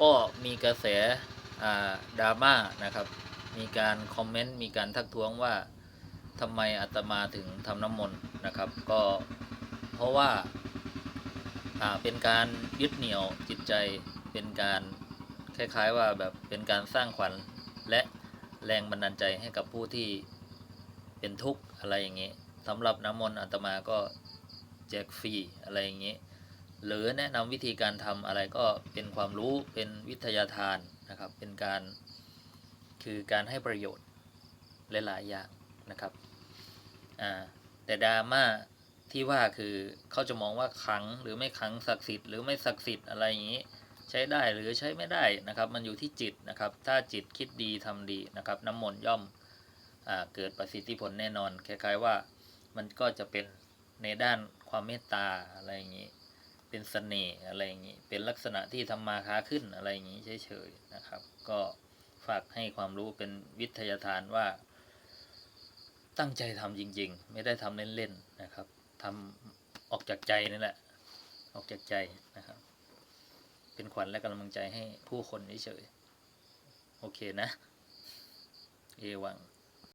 ก็มีกระแสดราม่านะครับ มีการคอมเมนต์ มีการทักท้วงว่าทำไมอาตมาถึงทำน้ำมนต์นะครับ ก็เพราะว่าอ่าเป็นการยึดเหนี่ยวจิตใจ เป็นการคล้ายๆว่าแบบเป็นการสร้างขวัญและแรงบันดาลใจให้กับผู้ที่เป็นทุกข์อะไรอย่างนี้สำหรับน้ำมนต์อาตมาก็แจกฟรีอะไรอย่างนี้ หรือแนะนำวิธีการทำอะไรก็เป็นความรู้เป็นวิทยาทานนะครับ เป็นการคือการให้ประโยชน์หลายๆอย่างนะครับแต่ดราม่าที่ว่าคือเขาจะมองว่าขังหรือไม่ขังศักดิ์สิทธิ์หรือไม่ศักดิ์สิทธิ์อะไรอย่างนี้ ใช้ได้หรือใช้ไม่ได้นะครับ มันอยู่ที่จิตนะครับ ถ้าจิตคิดดีทำดีนะครับ น้ำมนต์ย่อมอเกิดประสิทธิผลแน่นอนคล้ายๆว่ามันก็จะเป็นในด้านความเมตตาอะไรอย่างนี้ เป็นเสน่ห์อะไรอย่างนี้ เป็นลักษณะที่ทำมาค้าขึ้นอะไรอย่างนี้เฉยๆนะครับ ก็ฝากให้ความรู้เป็นวิทยาทานว่า ตั้งใจทำจริง ๆ ไม่ได้ทำเล่นๆนะครับทำออกจากใจนี่แหละ ออกจากใจนะครับ เป็นขวัญและกำลังใจให้ผู้คนเฉยๆโอเคนะ เอวัง